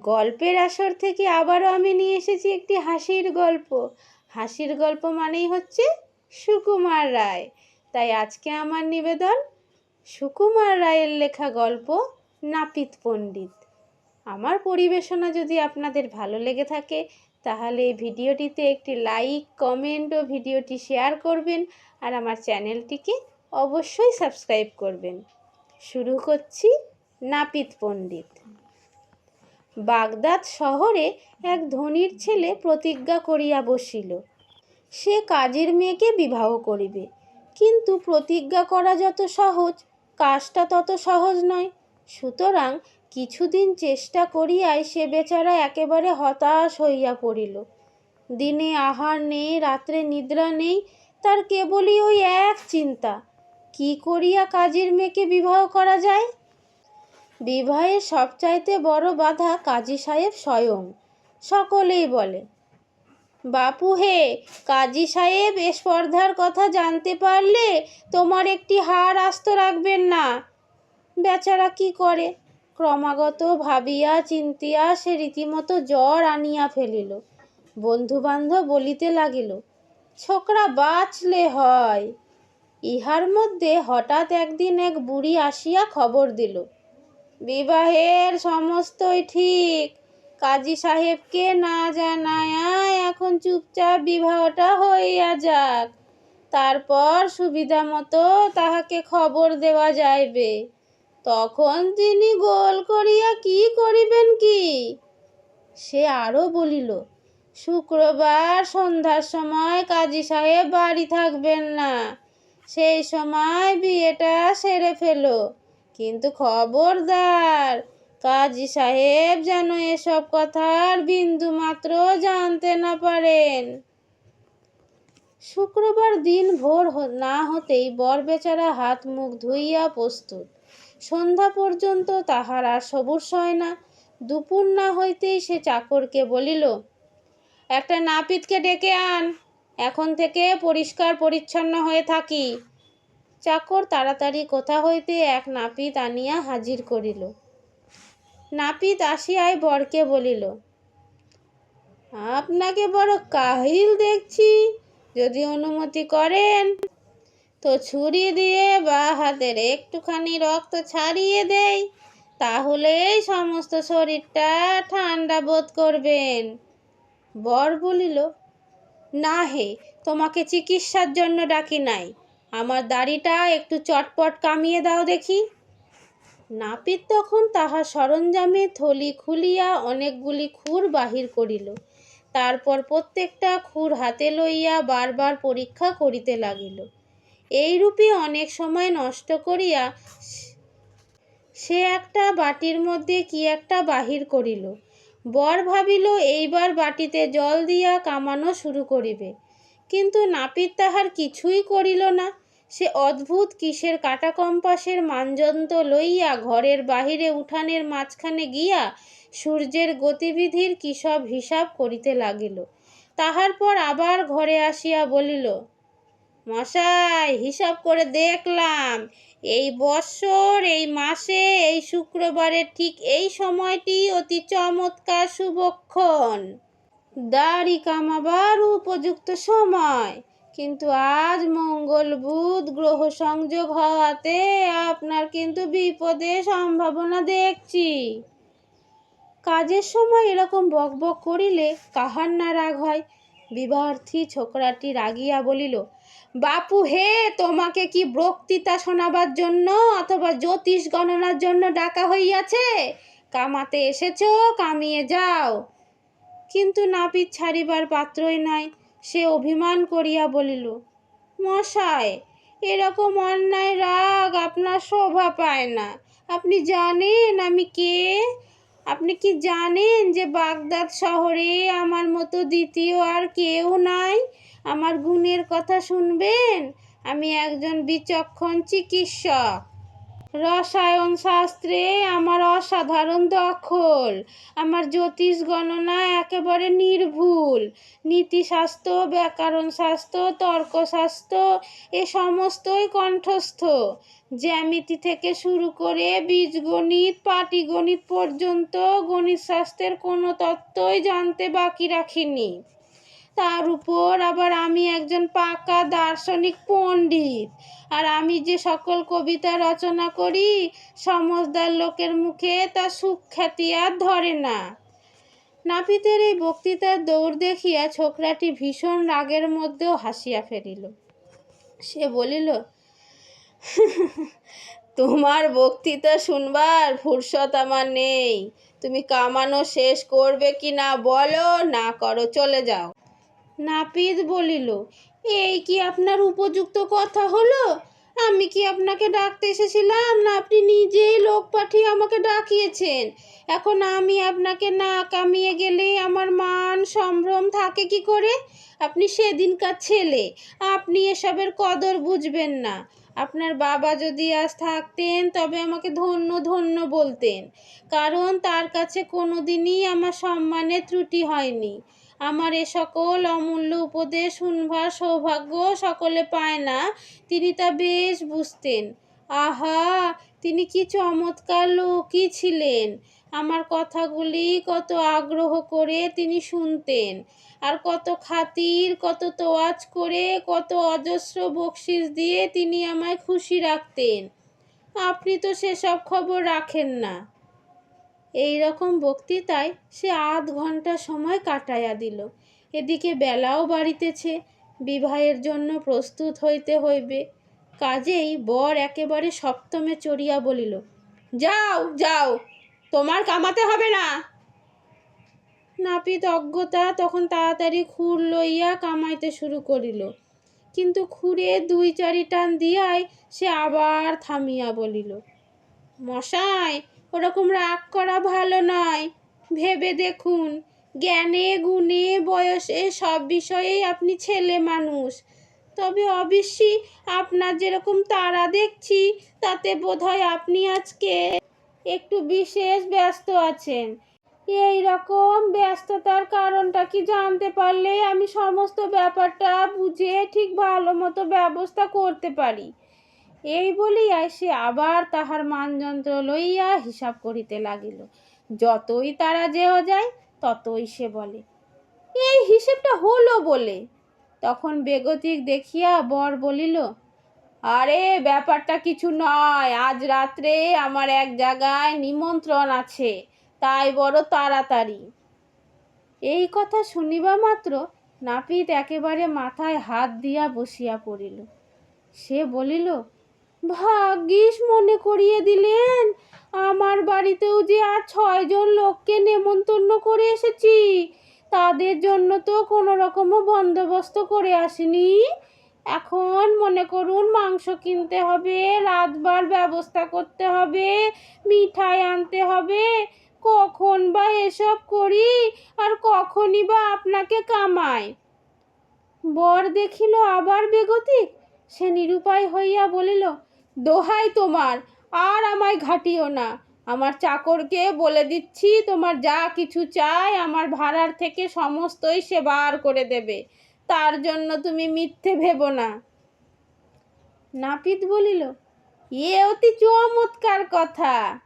গল্পের আসর থেকে আবারও আমি নিয়ে এসেছি একটি হাসির গল্প। হাসির গল্প মানেই হচ্ছে সুকুমার রায়। তাই আজকে আমার নিবেদন, সুকুমার রায়ের লেখা গল্প নাপিত পণ্ডিত। আমার পরিবেশনা যদি আপনাদের ভালো লেগে থাকে, তাহলে এই ভিডিওটিতে একটি লাইক, কমেন্ট ও ভিডিওটি শেয়ার করবেন আর আমার চ্যানেলটিকে অবশ্যই সাবস্ক্রাইব করবেন। শুরু করছি নাপিত পণ্ডিত। বাগদাদ শহরে এক ধনীর ছেলে প্রতিজ্ঞা করিয়া বসিল। সে কাজের মেয়েকে বিবাহ করিবে। কিন্তু প্রতিজ্ঞা করা যত সহজ, কাজটা তত সহজ নয়। সুতরাং কিছুদিন চেষ্টা করিয়াই সে বেচারা একেবারে হতাশ হইয়া পড়িল। দিনে আহার নেই, রাত্রে নিদ্রা নেই, তার কেবলই ওই এক চিন্তা। কি করিয়া কাজের মেয়েকে বিবাহ করা যায়? বিবাহের সবচাইতে বড় বাধা কাজী সাহেব স্বয়ং। সকলেই বলে, বাপু হে, কাজী সাহেব এ স্পর্ধার কথা জানতে পারলে তোমার একটি হার আস্ত রাখবেন না। বেচারা কি করে? ক্রমাগত ভাবিয়া চিন্তিয়া সে রীতিমতো জ্বর আনিয়া ফেলিল। বন্ধুবান্ধব বলিতে লাগিল, ছোকরা বাঁচলে হয়। ইহার মধ্যে হঠাৎ একদিন এক বুড়ি আসিয়া খবর দিল বিবাহের সমস্তই ঠিক। কাজী সাহেবকে না জানায়া এখন চুপচাপ বিবাহটা হইয়া যাক। তারপর সুবিধা মতো তাহাকে খবর দেওয়া যাইবে। তখন তিনি গোল করিয়া কি করিবেন কি? সে আরও বলিল, শুক্রবার সন্ধ্যার সময় কাজী সাহেব বাড়ি থাকবেন না। সেই সময় বিয়েটা সেরে ফেলো। কিন্তু খবরদার, কাজী সাহেব যেন এসব কথার বিন্দু মাত্র জানতে না পারেন। শুক্রবার দিন ভোর না হতেই বর বেচারা হাত মুখ ধুইয়া প্রস্তুত। সন্ধ্যা পর্যন্ত তাহার আর সবুজ হয় না। দুপুর না হইতেই সে চাকরকে বলিল, একটা নাপিতকে ডেকে আন। এখন থেকে পরিষ্কার পরিচ্ছন্ন হয়ে থাকি। চাকর তাড়াতাড়ি কোথা হইতে এক নাপিত আনিয়া হাজির করিল। নাপিত আসিয়াই বরকে বলিল, আপনাকে বড় কাহিল দেখছি, যদি অনুমতি করেন তো ছুরি দিয়ে বা হাতের একটুখানি রক্ত ছাড়িয়ে দেই তাহলেই সমস্ত শরীরটা ঠান্ডা বোধ করবেন। বর বলিল, না হে, তোমাকে চিকিৎসার জন্য ডাকি নাই। আমার দাড়িটা একটু চটপট কামিয়ে দাও দেখি। নাপিত তখন তাহার সরঞ্জামে থলি খুলিয়া অনেকগুলি খুর বাহির করিল। তারপর প্রত্যেকটা খুর হাতে লইয়া বারবার পরীক্ষা করিতে লাগিল। এইরূপে অনেক সময় নষ্ট করিয়া সে একটা বাটির মধ্যে কি একটা বাহির করিল। বর ভাবিল, এইবার বাটিতে জল দিয়া কামানো শুরু করিবে। কিন্তু নাপিত তাহার কিছুই করিল না। সে অদ্ভুত কিসের কাটা কম্পাসের মানযন্ত্র লইয়া ঘরের বাহিরে উঠানের মাঝখানে গিয়া সূর্যের গতিবিধির কী সব হিসাব করিতে লাগিল। তাহার পর আবার ঘরে আসিয়া বলিল, মশাই, হিসাব করে দেখলাম, এই বৎসর, এই মাসে, এই শুক্রবারের ঠিক এই সময়টি অতি চমৎকার শুভক্ষণ। দাড়ি কামাবার উপযুক্ত সময় কিন্তু আজ মঙ্গল বুধ গ্রহ সংযোগ হওয়াতে আপনার কিন্তু বিপদের সম্ভাবনা দেখছি। কাজের সময় এরকম বকবক করিলে কাহার না রাগ হয়? বিবাহার্থী ছোকরাটি রাগিয়া বলিল, বাপু হে, তোমাকে কি বক্তৃতা শোনাবার জন্য অথবা জ্যোতিষ গণনার জন্য ডাকা হইয়াছে? কামাতে এসেছ, কামিয়ে যাও। কিন্তু নাপিত ছাড়িবার পাত্রই নাই। সে অভিমান করিয়া বলিল, মশাই, এরকম অন্যায় রাগ আপনার শোভা পায় না। আপনি জানেন আমি কে? আপনি কি জানেন যে বাগদাদ শহরে আমার মতো দ্বিতীয় আর কেউ নাই? আমার গুণের কথা শুনবেন? আমি একজন বিচক্ষণ চিকিৎসক। রসায়ন শাস্ত্রে আমার অসাধারণ দখল। আমার জ্যোতিষ গণনা একেবারে নির্ভুল। নীতিশাস্ত্র ব্যাকরণ শাস্ত্র তর্কশাস্ত্র এ সমস্তই কণ্ঠস্থ। জ্যামিতি থেকে শুরু করে বীজগণিত, পাটিগণিত পর্যন্ত গণিত শাস্ত্রের কোনো তত্ত্বই জানতে বাকি রাখিনি। তার উপর আবার আমি একজন পাকা দার্শনিক পণ্ডিত। আর আমি যে সকল কবিতা রচনা করি, সমজদার লোকের মুখে তা সুখ্যাতি আর ধরে না। নাপিতের এই বক্তৃতার দৌড় দেখিয়া ছোকরাটি ভীষণ রাগের মধ্যেও হাসিয়া ফেলিল। সে বলিল, তোমার বক্তৃতা শুনবার ফুরসত আমার নেই। তুমি কামানো শেষ করবে কি না বলো, না করো চলে যাও। নাপিত বলিল, এই কি আপনার উপযুক্ত কথা হলো? আমি কি আপনাকে ডাকতে এসেছিলাম না আপনি নিজেই লোক পাঠিয়ে আমাকে ডাকিয়েছেন? এখন আমি আপনাকে না কামিয়ে গেলে আমার মান সম্ভ্রম থাকে কি করে? আপনি সেদিনকার ছেলে, আপনি এসবের কদর বুঝবেন না। আপনার বাবা যদি আজ থাকতেন, তবে আমাকে ধন্য ধন্য বলতেন। কারণ তার কাছে কোনো দিনই আমার সম্মানের ত্রুটি হয়নি। আমার এ সকল অমূল্য উপদেশ শুনবার সৌভাগ্য সকলে পায় না। তিনি তা বেশ বুঝতেন। আহা, তিনি কি চমৎকার লোকই ছিলেন। আমার কথাগুলি কত আগ্রহ করে তিনি শুনতেন। আর কত খাতির, কত তোয়াজ করে, কত অজস্র বকশিস দিয়ে তিনি আমায় খুশি রাখতেন। আপনি তো সেসব খবর রাখেন না। এই রকম বক্তৃতায় সে আধ ঘণ্টা সময় কাটাইয়া দিল। এদিকে বেলাও বাড়িতেছে, বিবাহের জন্য প্রস্তুত হইতে হইবে। কাজেই বর একেবারে সপ্তমে চড়িয়া বলিল, যাও যাও, তোমার কামাতে হবে না। নাপিত অজ্ঞতা তখন তাড়াতাড়ি খুর লইয়া কামাইতে শুরু করিল। কিন্তু খুরে দুই চারি টান দিয়াই সে আবার থামিয়া বলিল, মশাই ওরকম রাগ করা ভালো নয়। ভেবে দেখুন, জ্ঞানে গুণে বয়সে সব বিষয়েই আপনি ছেলে মানুষ। তবে অবশ্যই আপনার যেরকম তারা দেখছি, তাতে বোধহয় আপনি আজকে একটু বিশেষ ব্যস্ত আছেন। এই রকম ব্যস্ততার কারণটা কি জানতে পারলে আমি সমস্ত ব্যাপারটা বুঝে ঠিক ভালো মতো ব্যবস্থা করতে পারি? এই বলিয়া সে আবার তাহার মানযন্ত্র লইয়া হিসাব করিতে লাগিল। যতই তারা যেও যায়, ততই সে বলে, এই হিসেবটা হলো বলে? তখন বেগতিক দেখিয়া বর বলিল, আরে, ব্যাপারটা কিছু নয়। আজ রাত্রে আমার এক জায়গায় নিমন্ত্রণ আছে, তাই বড় তাড়াতাড়ি। এই কথা শুনিবা মাত্র নাপিত একেবারে মাথায় হাত দিয়া বসিয়া পড়িল। সে বলিল ভাগ্যিস মনে করিয়ে দিলেন। আমার বাড়িতেও যে আর ছয়জন লোককে নেমন্তন্ন করে এসেছি, তাদের জন্য তো কোনো রকমও বন্দোবস্ত করে আসিনি। এখন মনে করুন মাংস কিনতে হবে, রাতবার ব্যবস্থা করতে হবে, মিঠাই আনতে হবে। কখন বা এসব করি আর কখনই বা আপনাকে কামাই। বর দেখিল আবার বেগতিক, সে নিরুপায় হইয়া বলিল দোহাই তোমার, আর আমায় ঘাটিও না। আমার চাকরকে বলে দিচ্ছি, তোমার যা কিছু চাই আমার ভাড়ার থেকে সমস্তই সে বার করে দেবে। তার জন্য তুমি মিথ্যে ভেবো না। নাপিত বলিল, এ অতি চমৎকার কথা।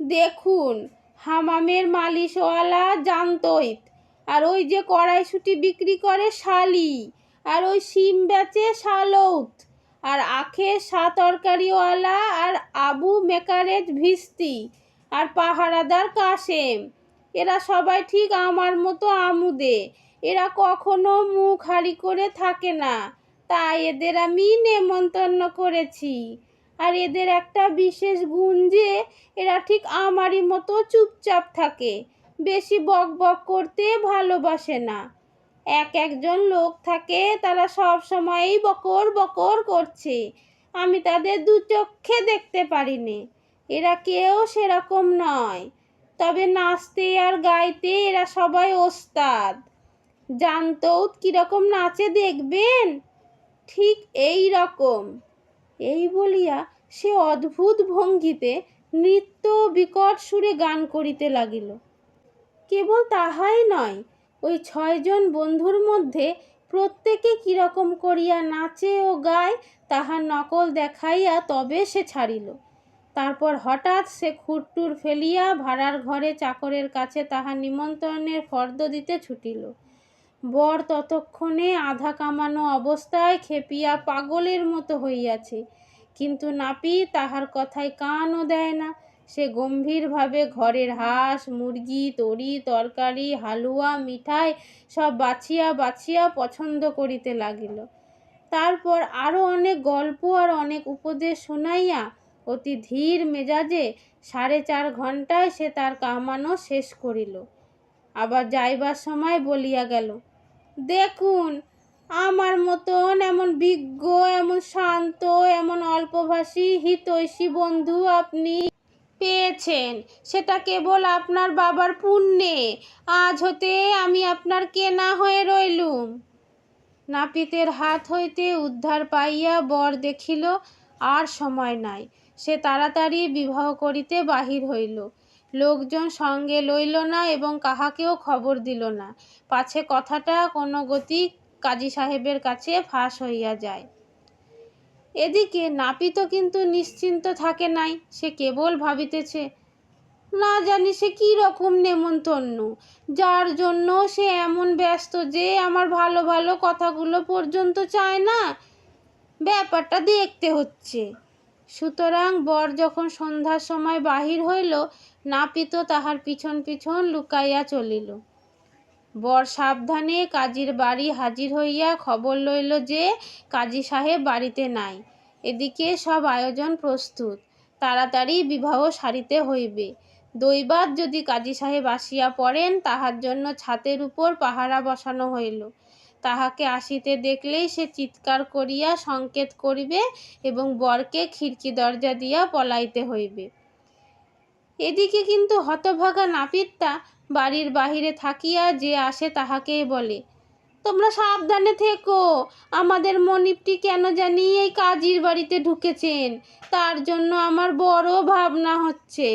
দেখুন, হামামের মালিশওয়ালা জানতইত, আর ওই যে কড়াইশুটি বিক্রি করে শালি, আর ওই শিম বেচে শালৌত। আর আখে সা তরকারিওয়ালা আর আবু মেকারেজ ভিস্তি আর পাহারাদার কাশেম। এরা সবাই ঠিক আমার মতো আমুদে। এরা কখনো মুখ হারি করে থাকে না। তাই এদের আমি নেমন্তন্ন করেছি। আর এদের একটা বিশেষ গুণ যে, এরা ঠিক আমারই মতো চুপচাপ থাকে। বেশি বক বক করতে ভালোবাসে না। এক একজন লোক থাকে, তারা সব সময়ই বকর বকর করছে। আমি তাদের দু চক্ষে দেখতে পারিনি। এরা কেউ সেরকম নয়। তবে নাচতে আর গাইতে এরা সবাই ওস্তাদ। জানতও কীরকম নাচে দেখবেন? ঠিক এই রকম। এই বলিয়া সে অদ্ভুত ভঙ্গিতে নৃত্য বিকট সুরে গান করিতে লাগিল। কেবল তাহাই নয় ওই ছয়জন বন্ধুর মধ্যে প্রত্যেকে কীরকম করিয়া নাচে ও গায়, তাহার নকল দেখাইয়া তবে সে ছাড়িল। তারপর হঠাৎ সে খুরটুর ফেলিয়া ভাড়ার ঘরে চাকরের কাছে তাহার নিমন্ত্রণের ফর্দ দিতে ছুটিল। বর ততক্ষণে আধা কামানো অবস্থায় খেপিয়া পাগলের মতো হইয়াছে, কিন্তু নাপি তাহার কথায় কানও দেয় না। সে গম্ভীরভাবে ঘরের হাঁস, মুরগি, তরি, তরকারি, হালুয়া, মিঠাই সব বাছিয়া বাছিয়া পছন্দ করিতে লাগিল। তারপর আরও অনেক গল্প আর অনেক উপদেশ শোনাইয়া অতি ধীর মেজাজে সাড়ে চার ঘন্টায় সে তার কামানো শেষ করিল। আবার যাইবার সময় বলিয়া গেল, দেখুন, আমার মতন এমন বিজ্ঞ, এমন শান্ত, এমন অল্পভাষী, হিতৈষী বন্ধু আপনি পেয়েছেন। সেটা কেবল আপনার বাবার পুণ্যে। আজ হতে আমি আপনার কেনা হয়ে রইলুম। নাপিতের হাত হইতে উদ্ধার পাইয়া বর দেখিল, আর সময় নাই। সে তাড়াতাড়ি বিবাহ করিতে বাহির হইল। লোকজন সঙ্গে লইল না এবং কাহাকেও খবর দিল না। পাছে কথাটা কোনো গতি কাজী সাহেবের কাছে ফাঁস হইয়া যায়। এদিকে নাপিত কিন্তু নিশ্চিন্ত থাকে নাই, সে কেবল ভাবিতেছে, না জানি সে কী রকম নেমন্তন্ন, যার জন্য সে এমন ব্যস্ত যে আমার ভালো ভালো কথাগুলো পর্যন্ত চায় না, ব্যাপারটা দেখতে হচ্ছে। সুতরাং বর যখন সন্ধ্যার সময় বাহির হইল নাপিত তাহার পিছন পিছন লুকাইয়া চলিল। বর সাবধানে কাজীর বাড়ি হাজির হইয়া খবর লইল যে কাজী সাহেব বাড়িতে নাই। এদিকে সব আয়োজন প্রস্তুত। তাড়াতাড়ি বিবাহ সারিতে হইবে। দৈবাত যদি কাজী সাহেব আসিয়া পড়েন, তাহার জন্য ছাতের উপর পাহারা বসানো হইল। তাহাকে আসিতে দেখলেই সে চিৎকার করিয়া সংকেত করিবে এবং বরকে খিড়কি দরজা দিয়া পলাইতে হইবে। এদিকে কিন্তু হতভাগা নাপিতটা বাড়ির বাহিরে থাকিয়া যে আসে তাহাকেই বলে, তোমরা সাবধানে থেকো, আমাদের মনিপটি কেন জানি এই কাজীর বাড়িতে ঢুকেছেন, তার জন্য আমার বড় ভাবনা হচ্ছে।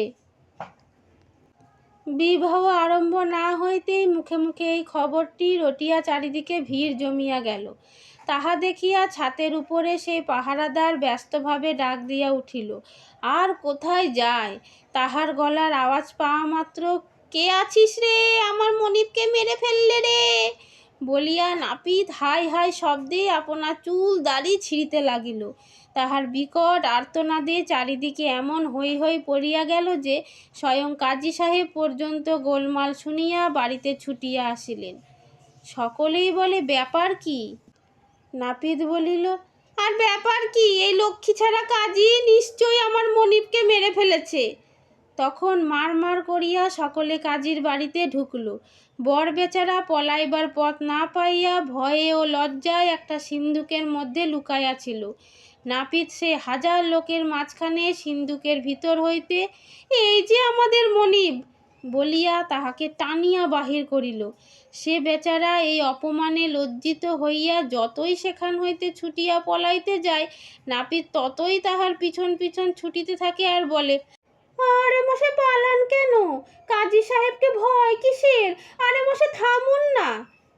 বিবাহ আরম্ভ না হইতেই মুখে মুখে এই খবরটি রটিয়া চারিদিকে ভিড় জমিয়া গেল। তাহা দেখিয়া ছাতের উপরে সেই পাহারাদার ব্যস্তভাবে ডাক দিয়া উঠিল, আর কোথায় যায়? তাহার গলার আওয়াজ পাওয়া মাত্র কে আছিস রে? আমার মনিবকে মেরে ফেললে রে। বলিয়া নাপিত হাই হাই শব্দে আপনার চুল দাড়ি ছিঁড়িতে লাগিল। তাহার বিকট আর্তনাদে চারিদিকে এমন হৈ হৈ পড়িয়া গেল যে স্বয়ং কাজী সাহেব পর্যন্ত গোলমাল শুনিয়া বাড়িতে ছুটিয়া আসিলেন। সকলেই বলে, ব্যাপার কি? নাপিত বলিল, আর ব্যাপার কি? এই লক্ষ্মী ছাড়া কাজী নিশ্চয়ই আমার মনিবকে মেরে ফেলেছে। তখন মার মার করিয়া সকলে কাজীর বাড়িতে ঢুকল। বর বেচারা পলাইবার পথ না পাইয়া ভয়ে ও লজ্জায় একটা সিন্ধুকের মধ্যে লুকাইয়া ছিল নাপিত সে হাজার লোকের মাঝখানে সিন্ধুকের ভিতর হইতে, এই যে আমাদের মনিব! বলিয়া তাহাকে টানিয়া বাহির করিল। সে বেচারা এই অপমানে লজ্জিত হইয়া যতই সেখান হইতে ছুটিয়া পলাইতে যায়, নাপিত ততই তাহার পিছন পিছন ছুটিতে থাকে আর বলে আরে মশাই পালান কেন? কাজী সাহেবকে ভয় কিসের? আরে মশাই থামুন না।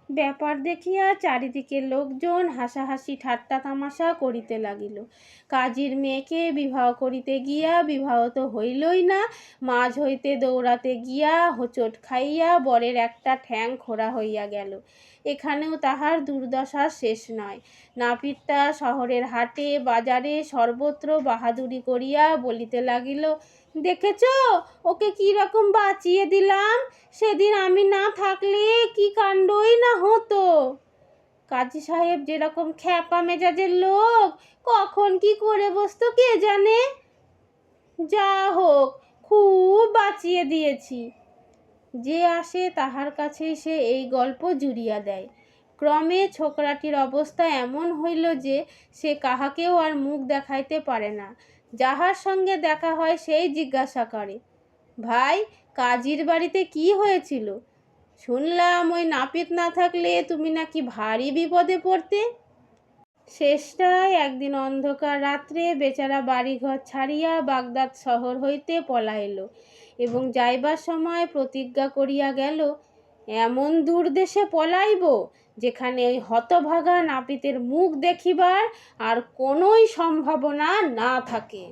ব্যাপার দেখিয়া চারিদিকে লোকজন হাসাহাসি, ঠাট্টা তামাশা করিতে লাগিল। কাজীর মেয়েকে বিবাহ করিতে গিয়া বিবাহ তো হইলই না, মাঝ হইতে দৌড়াতে গিয়া হোঁচট খাইয়া বরের একটা ঠ্যাং খোড়া হইয়া গেল। এখানেও তাহার দুর্দশা শেষ নয়। নাপিতটা শহরের হাটে, বাজারে সর্বত্র বাহাদুরি করিয়া বলিতে লাগিল দেখেছ? ওকে রকম বাঁচিয়ে দিলাম? সেদিন আমি না থাকলে কি কাণ্ডই না হতো। কাজী সাহেব যেরকম খ্যাপা মেজাজের লোক, কখন কি করে বসতো কে জানে? যা হোক, খুব বাঁচিয়ে দিয়েছি। যে আসে তাহার কাছেই সে এই গল্প জুড়িয়া দেয়। ক্রমে ছোকরাটির অবস্থা এমন হইল যে সে কাহাকেও আর মুখ দেখাইতে পারে না। যাহার সঙ্গে দেখা হয় সেই জিজ্ঞাসা করে ভাই, কাজীর বাড়িতে কি হয়েছিল? শুনলাম ওই নাপিত না থাকলে তুমি নাকি ভারী বিপদে পড়তে? শেষটায় একদিন অন্ধকার রাত্রে বেচারা বাড়িঘর ছাড়িয়া বাগদাদ শহর হইতে পলাইল এবং যাইবার সময় প্রতিজ্ঞা করিয়া গেল, এমন দূর দেশে পলাইব যেখানে ওই হতভাগা নাপিতের মুখ দেখিবার আর কোনোই সম্ভাবনা না থাকে।